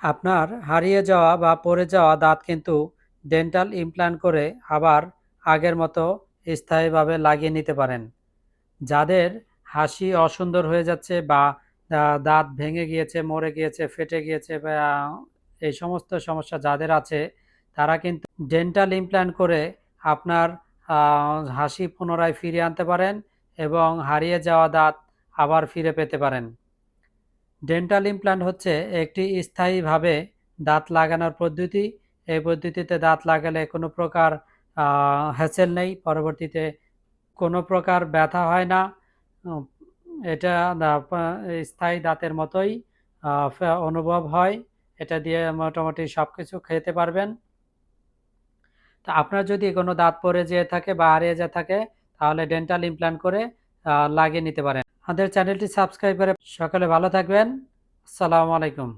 আপনার হারিয়ে যাওয়া বা পড়ে যাওয়া দাঁত কিন্তু ডেন্টাল ইমপ্ল্যান্ট করে আবার আগের মতো স্থায়ীভাবে লাগিয়ে নিতে পারেন। যাদের হাসি অসুন্দর হয়ে যাচ্ছে বা দাঁত ভেঙে গিয়েছে, মরে গিয়েছে, ফেটে গিয়েছে বা এই সমস্ত সমস্যা যাদের আছে, তারা কিন্তু ডেন্টাল ইমপ্ল্যান্ট করে আপনার হাসি পুনরায় ফিরিয়ে আনতে পারেন এবং হারিয়ে যাওয়া দাঁত আবার ফিরে পেতে পারেন। ডেন্টাল ইমপ্ল্যান্ট হচ্ছে একটি স্থায়ীভাবে দাঁত লাগানোর পদ্ধতি। এই পদ্ধতিতে দাঁত লাগালে কোনো প্রকার হ্যাসেল নেই, পরবর্তীতে কোনো প্রকার ব্যথা হয় না। এটা স্থায়ী দাঁতের মতোই অনুভব হয়। এটা দিয়ে মোটামুটি সব কিছু খেতে পারবেন। তা আপনার যদি কোনো দাঁত পরে যেয়ে থাকে বা হারিয়ে যেয়ে থাকে, তাহলে ডেন্টাল ইমপ্ল্যান্ট করে লাগিয়ে নিতে পারেন। আমাদের চ্যানেলটি সাবস্ক্রাইব করে সকালে ভালো থাকবেন। আসসালামু আলাইকুম।